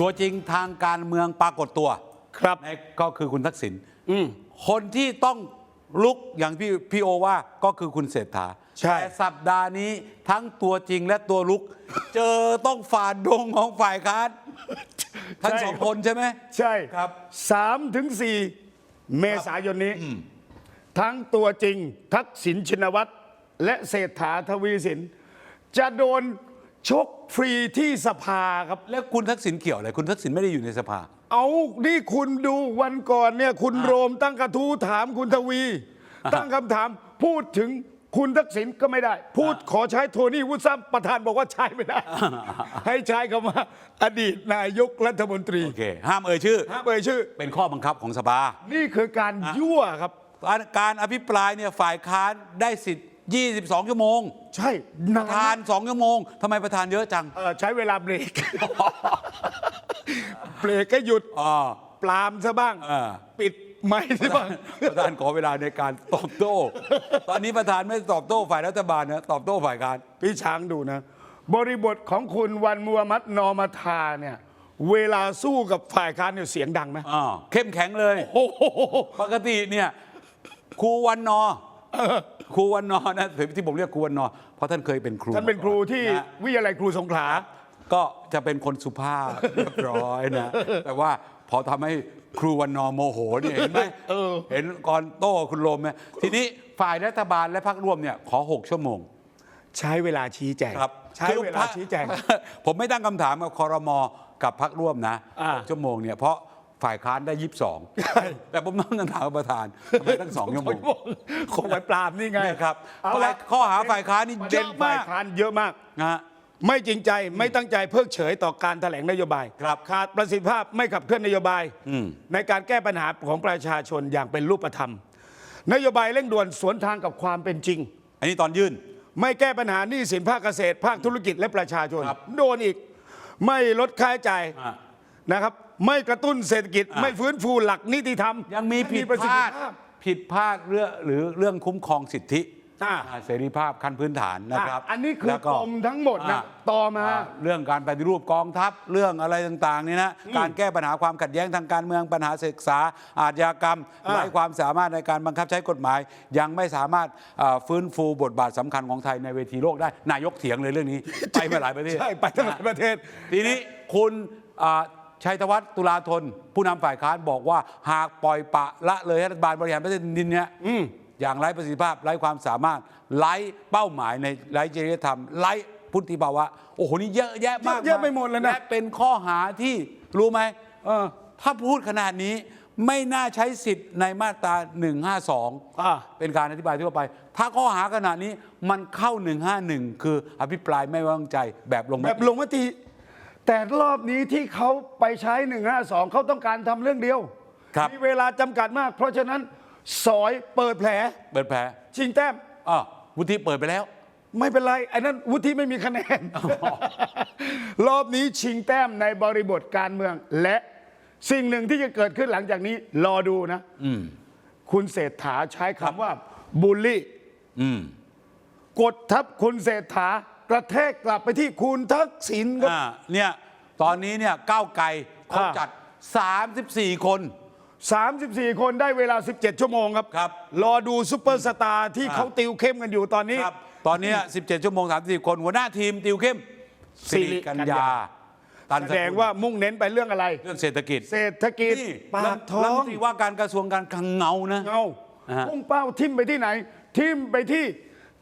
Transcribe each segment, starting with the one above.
ตัวจริงทางการเมืองปรากฏตัวครับในก็คือคุณทักษิณอืมคนที่ต้องลุกอย่างพี่พี่โอว่าก็คือคุณเศรษฐาใช่แต่สัปดาห์นี้ทั้งตัวจริงและตัวลุก เจอต้องฝ่าดงของฝ่ายค้านทั้งสองคนใช่ไหมใช่ครับสามถึงสี่เมษายนนี้ ทั้งตัวจริงทักษิณชินวัตรและเศรษฐาทวีสิน จะโดน ชกฟรีที่สภาครับ แล้วคุณทักษิณเกี่ยวอะไรคุณทักษิณไม่ได้อยู่ในสภา เอานี่คุณดูวันก่อนเนี่ยคุณโรมตั้งกระทู้ถามคุณทวี ตั้งคำถามพูดถึงคุณทักษิณก็ไม่ได้ พูดขอใช้โทนี่วุฒิซัมประธานบอกว่าใช้ไม่ได้ ให้ใช้คำว่าอดีตนายกรัฐมนตรีโอเค ห้ามเอ่ยชื่อ ห้ามเอ่ยชื่อ เป็นข้อบังคับของสภา นี่คือการยั่วครับ การการอภิปรายเนี่ยฝ่ายค้านได้สิทธิ์ 22 ชั่วโมง ใช่นาประธานน2 ชั่วโมงทำไมประธานเยอะจังเอ่อใช้เวลาเบรก เบรกก็หยุดอ๋อปรามซะบ้างอ่าปิดไม่ซะบ้าง ประธานขอเวลาในการตอบโต้ ตอนนี้ประธานไม่ตอบโต้ฝ่ายรัฐบาลนะตอบโต้ฝ่ายค้านพี่ช้างดูนะ บริบทของคุณวันมูฮัมหมัดนอมาทาเนี่ย เวลาสู้กับฝ่ายค้านเนี่ยเสียงดังไหมอ่าเข้มแข็งเลย โอ้โหปกติเนี่ยครูวันนอ ครูวันนอนะที่ผมเรียกครูวันนอ เพราะท่านเคยเป็นครูท่านเป็นครูที่นะวิทยาลัยครูสงขลา ก็จะเป็นคนสุภาพเรียบร้อยนะ แต่ว่าพอทำให้ครูวันนอโมโหเนี่ยเห็นไหมเออ เห็นก่อนโต้คุณลมไหมทีนี้ฝ่ายรัฐบาลและพรรคร่วมเนี่ยขอ 6 ชั่วโมง ใช้เวลาชี้แจงครับใช้เวลาชี้แจง ผมไม่ตั้งคำถามกับคอรมอกับพรรคร่วมนะอ่า หกชั่วโมงเนี่ยเพราะ ฝ่ายค้านได้22แต่ผมตั้งคำถามกับประธานทำไมตั้งสองชั่วโมงคงไปปรามนี่ไงนี่ครับเอาฝ่ายละข้อหาฝ่ายค้านนี่เด่เด่นนฝ่ามายกค้านเยอะมากนะฮะไม่จริงใจไม่ตั้งใจเพิกเฉยต่อการแถลงนโยบายครับขาดประสิทธิภาพไม่ขับเคลื่อนนโยบายอืมในการแก้ปัญหาของประชาชนอย่างเป็นรูปธรรม นโยบายเร่งด่วนสวนทางกับความเป็นจริง อันนี้ตอนยื่น ไม่แก้ปัญหาหนี้สินภาคเกษตร ภาคธุรกิจและประชาชนครับโดนอีก ไม่ลดค่าใช้จ่ายอะนะครับ ไม่กระตุ้นเศรษฐกิจอะไม่ฟื้นฟูหลักนิติธรรมยังมีผิดประพสิทธิลาดภาพผิดพลาดเรื่องหรือเรื่องคุ้มครองสิทธิอ่าอ่าเสรีภาพขั้นพื้นฐานนะครับอะอันนี้คือแล้วก็ปมทั้งหมดนะอ่าต่อมาอ่าเรื่องการปฏิรูปกองทัพเรื่องอะไรต่างๆนี่นะการแก้ปัญหาความขัดแย้งทางการเมืองปัญหาศึกษาอาชญากรรมอ่าไร้ความสามารถในการบังคับใช้กฎหมาย ยังไม่สามารถอ่าฟื้นฟูบทบาทสำคัญของไทยในเวทีโลกได้นายกเถียงเลยเรื่องนี้ ไปมาหลายประเทศใช่ไปทั้งหลายประเทศ ทีนี้คุณอ่า ชัยธวัฒน์ตุลาธน ผู้นำฝ่ายค้านบอกว่าหากปล่อยปละละเลยให้รัฐบาลบริหารประเทศดินเนี้ยอย่างไร้ประสิทธิภาพไร้ความสามารถไร้เป้าหมายในไร้จริยธรรมไร้พุทธิภาวะโอ้โหนี่เยอะแยะมากเยอะไปหมดเลยนะและเป็นข้อหาที่รู้ไหมเออถ้าพูดขนาดนี้ไม่น่าใช้สิทธิ์ในมาตรา 152อ่าเป็นการอธิบายทั่วไป ถ้าข้อหาขนาดนี้มันเข้า 151 คืออภิปรายไม่ไว้วางใจแบบลงมแบบติลงมติ แต่รอบนี้ที่เขาไปใช้ 152 เขาต้องการทำเรื่องเดียว ครับ มีเวลาจำกัดมาก เพราะฉะนั้นสอยเปิดแผล เปิดแผลชิงแต้ม อ้าววุฒิเปิดไปแล้ว ไม่เป็นไรไอ้นั้นวุฒิไม่มีคะแนน รอบนี้ชิงแต้มในบริบทการเมือง และสิ่งหนึ่งที่จะเกิดขึ้นหลังจากนี้ รอดูนะคุณเศรษฐาใช้คำว่าบูลลี่อืม กดทับคุณเศรษฐา กระแทกกลับไปที่คุณทักษิณครับ อ่าเนี่ยตอนนี้เนี่ยก้าวไกลเขาอ่า จัด 34 คน 34 คนได้เวลา 17 ชั่วโมงครับ ครับรอดูซุปเปอร์สตาร์ที่อ่า เขาติวเข้มกันอยู่ตอนนี้ ครับตอนเนี้ย17 ชั่วโมง 30 คน หัวหน้าทีมติวเข้มสิสิริริกักัญญญาญาตันแสสกุลดงว่ามุ่งเน้นไปเรื่องอะไร เรื่องเศรษฐกิจเศรษฐกิจนี่ปากท้อรัฐงมนตรีว่าการกระทรวงการคลังเงานะ เงาอ่าฮะพุ่งเป้าทิมไปที่ไหน ทิมไปที่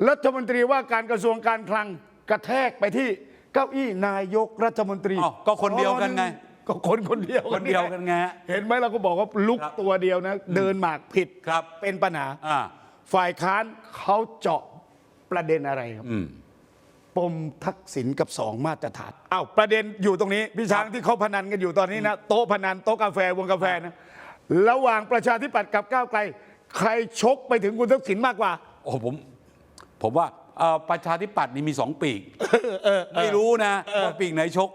รัฐมนตรีว่าการกระทรวงการคลัง กระแทกไปที่เก้าอี้นายกรัฐมนตรีอ้าวก็คนเดียวกันไง ก็คนคนเดียวคนเดียวกันไงฮะ เห็นไหมเราก็บอกว่าลุกครับ ตัวเดียวนะ เดินหมากผิดครับ เป็นปัญหา อ่า ฝ่ายค้านเขาเจาะประเด็นอะไรครับ อืม ปมทักษิณกับสองมาตรฐานอ้าวประเด็นอยู่ตรงนี้ พี่ช้างที่เขาพนันกันอยู่ตอนนี้นะโต๊ะพนันโต๊ะกาแฟวงกาแฟนะระหว่างประชาธิปัตย์กับก้าวไกล ใครชกไปถึงคุณทักษิณมากกว่า โอ้ผม ผมว่า เอ่อประชาธิปัตย์นี่มีสองปีก ไม่รู้นะว่าปีกไหนชก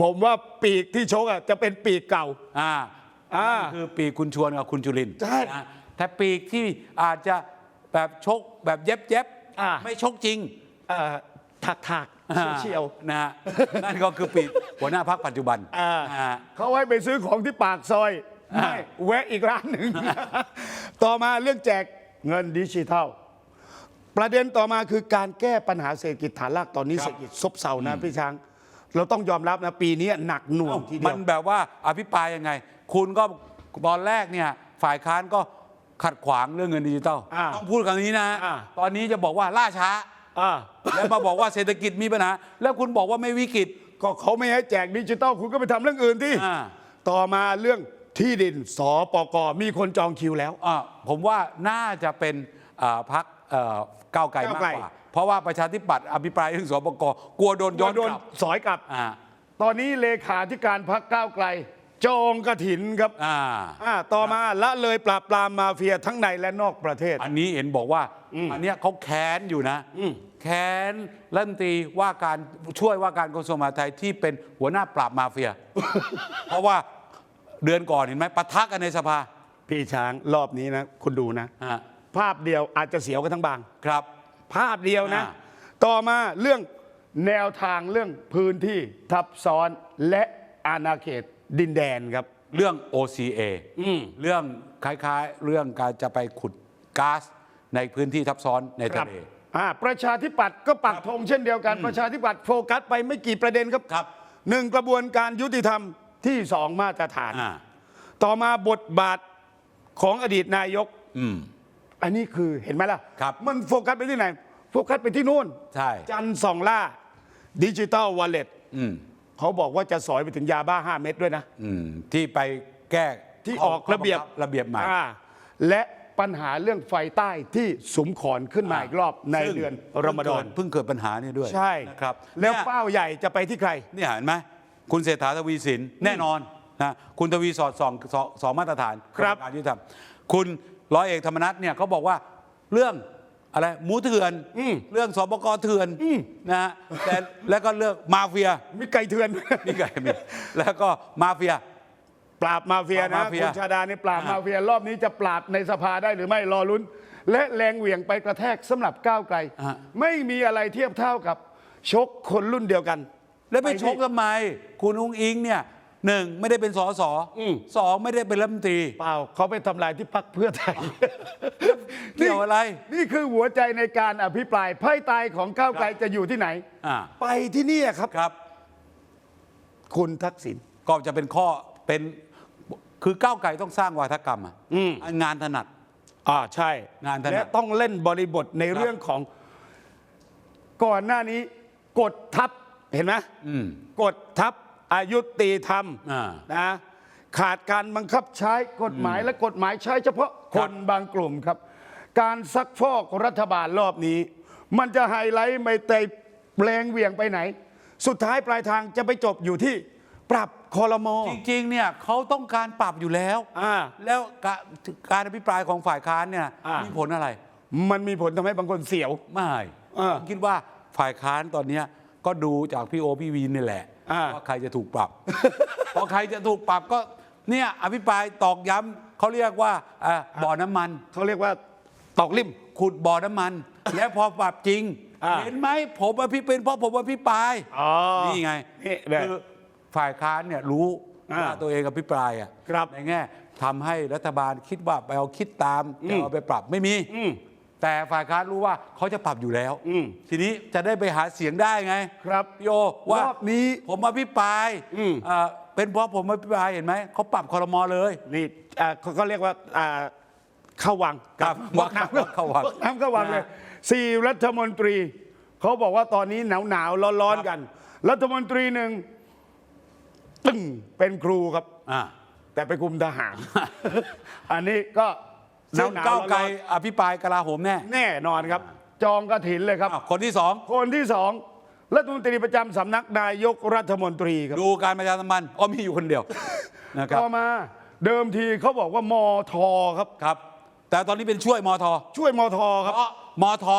ผมว่าปีกที่ชกอะจะเป็นปีกเก่า อ่าอ่านั่นคือปีกคุณชวนกับคุณจุลินทร์ใช่นะแต่ปีกที่อาจจะแบบชกแบบเย็บเย็บๆอ่า ไม่ชกจริง เอ่อถักถักเฉียวนะฮะนั่นก็คือปีหัวหน้าพักปัจจุบันๆอ่า นะฮะ เขาให้ไปซื้อของที่ปากซอยอ่าไม่แวะอีกร้านหนึ่ง ต่อมาเรื่องแจกเงินดิจิทัล ประเด็นต่อมาคือการแก้ปัญหาเศรษฐกิจฐานรากตอนนี้เศรษฐกิจซบเซานะพี่ช้าง เราต้องยอมรับนะปีนี้หนักหน่วงทีเดีมัยนว แบบว่าอภิปรายยังไง คุณก็ตอนแรกเนี่ยฝ่ายค้านก็ขัดขวางเรื่องเงินดิจิตอลอ่าต้องพูดคำนี้นะ อ่า ตอนนี้จะบอกว่าล่าช้า อ่าแล้วมาบอกว่าเศรษฐกิจมีปัญหา แล้วคุณบอกว่าไม่วิกฤต ก็เขาไม่ให้แจกดิจิทัลคุณก็ไปทำเรื่องอื่นที่อ่า ต่อมาเรื่องที่ดินสปกมีคนจองคิวแล้ว อ่าผมว่าน่าจะเป็นอ่าพัก ก้าวไกลก้าวมากไกลกว่า เพราะว่าประชาธิปัตย์อภิปรายเรื่องสปกกลัวโดนย้อนโดกนลับสอยกลับอ่าตอนนี้เลขาธิการพักก้าวไกลจองกระถินครับอ่าอ่าต่อมาละเลยปราบปรามมาเฟียทั้งในและนอกประเทศ อันนี้เห็นบอกว่า อันเนี้ยเขาแค้นอยู่นะ แค้นรัฐมนตรีว่าการช่วยว่าการกระทรวงมหาดไทยที่เป็นหัวหน้าปราบมาเฟีย เพราะว่าเดือนก่อนเห็นไหมปะทะกันในสภา พี่ช้างรอบนี้นะ คุณดูนะอ่า ภาพเดียวอาจจะเสียวกันทั้งบาง ครับ ภาพเดียวนะ อ่า ต่อมาเรื่องแนวทางเรื่องพื้นที่ทับซ้อนและอาณาเขตดินแดนครับ เรื่อง OCA เรื่องคล้ายๆ เรื่องการจะไปขุดก๊าซในพื้นที่ทับซ้อนในครัทะบเล อ่าประชาธิปัตย์ก็ปักธงเช่นเดียวกัน ประชาธิปัตย์โฟกัสไปไม่กี่ประเด็นครับครับหนึ่งกระบวนการยุติธรรมที่สองมาตรฐาน อ่า ต่อมาบทบาทของอดีตนายกอืม อันนี้คือเห็นไหมล่ะ ครับมันโฟกัสไปที่ไหน โฟกัสไปที่นู่นใช่ จันทร์สองล่าดิจิตอลวอลเล็ตอืมเขาบอกว่าจะสอยไปถึงยาบ้า 5 เม็ดด้วยนะ อืมที่ไปแก้ที่ข้ออกระเบียบข้อบังคัระเบียบใหม่ อ่าและปัญหาเรื่องไฟใต้ที่สุมขอนขึ้นมาอีกรอบในซึ่งเดือนรอมฎอน เพิ่งเกิดปัญหานี่ด้วยใช่นะครับแล้วเนี่ย เป้าใหญ่จะไปที่ใคร เนี่ยเห็นไหมคุณเศรษฐาทวีสินแน่นอนนะคุณทวีสอดส่องสองสองมาตรฐานครับกะบวนการยุติธรรมคุณ ร้อยเอกธรรมนัฐเนี่ยเขาบอกว่าเรื่องอะไรหมูเถื่อนเรื่องสบกเถื่อนนะฮะแต่แล้วก็เรื่องมาเฟียมีไก่เถื่อน นี่ไงมีแล้วก็มาเฟีย ปราบมาเฟียปรานะบมาเฟียคุณชาดาเนี่ยปราบอ่ามมาเฟียรอบนี้จะปราบในสภาได้หรือไม่รอลุ้น และแรงเหวี่ยงไปกระแทกสำหรับก้าวไกล อะ ไม่มีอะไรเทียบเท่ากับชกคนรุ่นเดียวกันแล้วไปที่ชกทำไม คุณอุ้งอิงเนี่ย หนึ่งไม่ได้เป็นสสอืมสองไม่ได้เป็นรัฐมนตรีเปล่าเขาไปทำลายที่พักเพื่อไทย เกี่ยวอะไร นี่คือหัวใจในการอภิปรายไพ่ตายของก้าวไกลจะอยู่ที่ไหน อ่าไปที่นี่ครับ ครับ คุณทักษิณก็จะเป็นข้อเป็นคือก้าวไกลต้องสร้างวาทกรรมอะอืมงานถนัด อ่าใช่งานถนัด และต้องเล่นบริบทในเรื่องของ ก่อนหน้านี้ กดทับเห็นไหมอืมกดทับ อายุตีธรรมอ่านะขาดการบังคับใช้กฎหมายและกฎหมายใช้เฉพาะคนบางกลุ่มครับ การซักฟอกรัฐบาลรอบนี้ มันจะไฮไลท์ไม่เตยแปลงเหวี่ยงไปไหน สุดท้ายปลายทางจะไปจบอยู่ที่ปรับคอรมอจริงๆเนี่ยเขาต้องการปรับอยู่แล้วอ่าแล้วกะการอภิปรายของฝ่ายค้านเนี่ยอ่ามีมีผลอะไร มันมีผลทำให้บางคนเสียวไม่อ่าผมคิดว่าฝ่ายค้านตอนเนี้ยก็ดูจากพี่โอพี่วีนนี่แหละ อ่า ว่าใครจะถูกปรับ พอใครจะถูกปรับก็เนี่ยอภิปรายตอกย้ำเขาเรียกว่าอ่าบ่อน้ำมัน เขาเรียกว่าตอกลิ่ม ขุดบ่อน้ำมัน แล้วพอปรับจริง อ่า เห็นไหมผมอภิเป็นเพราะผมอภิปราย อ๋อ นี่ไงนี่แหละคือฝ่ายค้านเนี่ยรู้อ่าว่าตัวเองอภิปรายอะครับในแง่ทำให้รัฐบาลคิดว่าไปเอาคิดตามจะเอาไปปรับไม่มีอืม แต่ฝ่ายค้านรู้ว่าเขาจะปรับอยู่แล้ว อืม ทีนี้จะได้ไปหาเสียงได้ไงครับ พี่โยว่ารอบนี้ผมอภิปรายอืม อ่าเป็นเพราะผมอภิปรายเห็นไหมเขาปรับคอรมอเลย นี่อ่าเขาก็เรียกว่าอ่าเข้าวังครับวักน้ำเข้าวังน้ำเข้าวังเลยนะสี่รัฐมนตรี เขาบอกว่าตอนนี้หนาวหนาวร้อนร้อนๆกัน รัฐมนตรีหนึ่งตึ้งเป็นครูครับ อ่า แต่ไปคุมทหาร อันนี้ก็ห ซึ่นางวหนาวก้าวไกลร้อนอภิปรายกลาโหมแน่ๆแน่นอนครับ จองกระถินเลยครับ อ้าวคนที่สองคนที่สองรัฐมนตรีประจำสำนักนายกรัฐมนตรีครับ ดูการประชาสัมพันธ์อ๋อมีอยู่คนเดียว นะครับต่อมาเดิมทีเขาบอกว่ามอทอครับ ครับ แต่ตอนนี้เป็นช่วยมอทอช่วยมอทอครับ เพราะมอทอ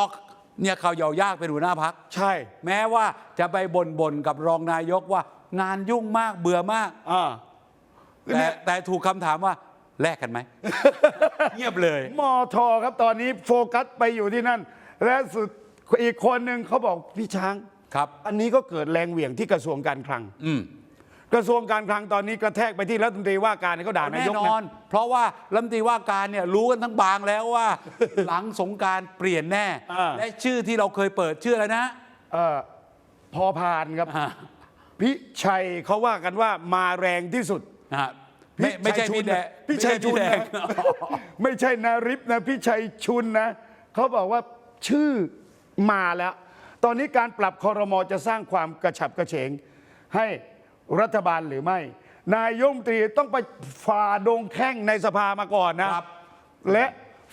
เนี่ยเขาเหยาวยากเป็นหัวหน้าพัก ใช่ แม้ว่าจะไปบ่นบ่นๆกับรองนายกว่างานยุ่งมากเบื่อมาก อ่าแต่แต่ถูกคำถามว่า แลกกันไหม เงียบเลย มอทอครับตอนนี้โฟกัสไปอยู่ที่นั่น และสุดอีกคนหนึ่งเขาบอกพี่ช้างครับ อันนี้ก็เกิดแรงเหวี่ยงที่กระทรวงการคลัง อืมกระทรวงการคลังตอนนี้กระแทกไปที่รัฐมนตรีว่าการเขาด่านาแน่ยกนนะอน เพราะว่ารัฐมนตรีว่าการเนี่ยรู้กันทั้งบางแล้วว่า หลังสงกรารเปลี่ยนแน่อ่าและชื่อที่เราเคยเปิดชื่ออะไรนะ เอ่อพอพานครับอ่าพิชัยเขาว่ากันว่ามาแรงที่สุด นะฮะ ไม่ไม่ใช่พี่แดงพี่ชัยชุนไม่ใช่นะพี่แดง ไม่ใช่นาริบนะพี่ชัยชุนนะเขาบอกว่าชื่อมาแล้ว ตอนนี้การปรับคอรมอจะสร้างความกระฉับกระเฉง ให้รัฐบาลหรือไม่ นายกรัฐมนตรีต้องไปฝ่าดงแข้งในสภามาก่อนนะ ครับ และ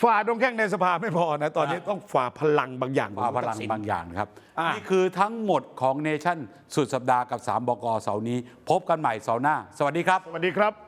ฝ่าดงแข้งในสภาไม่พอนะ ตอนนี้ต้องฝ่าพลังบางอย่างขอว่าพลังคุณทักษิณ บางอย่างครับ อ่านี่นี่คือทั้งหมดของเนชั่นสุดสัปดาห์กับ 3 บกเสาร์นี้ พบกันใหม่เสาร์หน้า สวัสดีครับ สวัสดีครับ